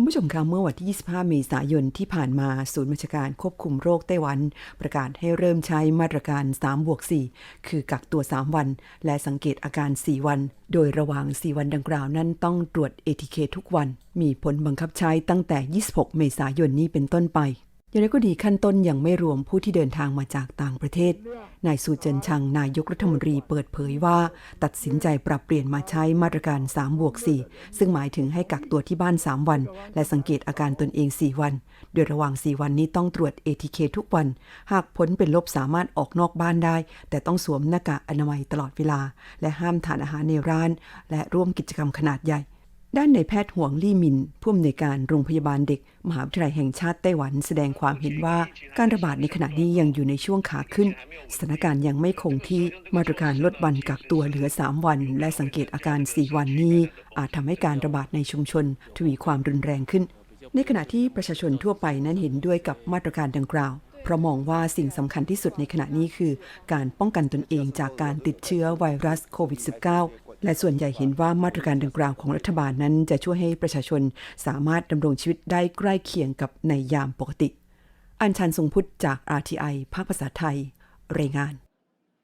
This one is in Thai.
คุณผู้ชมคะเมื่อวันที่ 25 เมษายนที่ผ่านมาศูนย์บัญชาการควบคุมโรคไต้หวัน ประกาศให้เริ่มใช้มาตรการ3บวก4คือกักตัว 3 วัน และสังเกตอาการ 4 วัน โดยระหว่าง 4 วันดังกล่าวนั้นต้องตรวจเอทีเคทุกวัน มีผลบังคับใช้ตั้งแต่ 26 เมษายนนี้เป็นต้นไป อย่างไรก็ดีขั้นต้นยังไม่รวมผู้ที่เดินทางมาจากต่างประเทศ นายซูเจินชังนายกรัฐมนตรีเปิดเผยว่า ตัดสินใจปรับเปลี่ยนมาใช้มาตรการ3บวก4ซึ่งหมายถึงให้กักตัวที่บ้าน 3 วัน และสังเกตอาการตนเอง 4 วัน โดยระหว่าง 4 วันนี้ต้องตรวจ ATK ทุกวัน หากผลเป็นลบสามารถออกนอกบ้านได้ แต่ต้องสวมหน้ากากอนามัยตลอดเวลา และห้ามทานอาหารในร้าน และร่วมกิจกรรมขนาดใหญ่ ด้านในแพทย์ห่วงลี่มินผู้อำนวยการโรงพยาบาลเด็ก มหาวิทยาลัยแห่งชาติไต้หวันแสดงความเห็นว่าการระบาดในขณะนี้ยังอยู่ในช่วงขาขึ้น สถานการณ์ยังไม่คงที่มาตรการลดวันกักตัวเหลือ 3 วัน และสังเกตอาการ 4 วันนี้ อาจทำให้การระบาดในชุมชนทวีความรุนแรงขึ้น ในขณะที่ประชาชนทั่วไปนั้นเห็นด้วยกับมาตรการดังกล่าวเพราะมองว่าสิ่งสำคัญที่สุดในขณะนี้คือ การป้องกันตนเองจากการติดเชื้อไวรัสโควิด -19 และส่วนใหญ่เห็นว่ามาตรการดังกล่าวของรัฐบาลนั้น จะช่วยให้ประชาชนสามารถดำรงชีวิตได้ใกล้เคียงกับในยามปกติ อัญชันทรงพุทธจาก RTI ภาคภาษาไทย รายงาน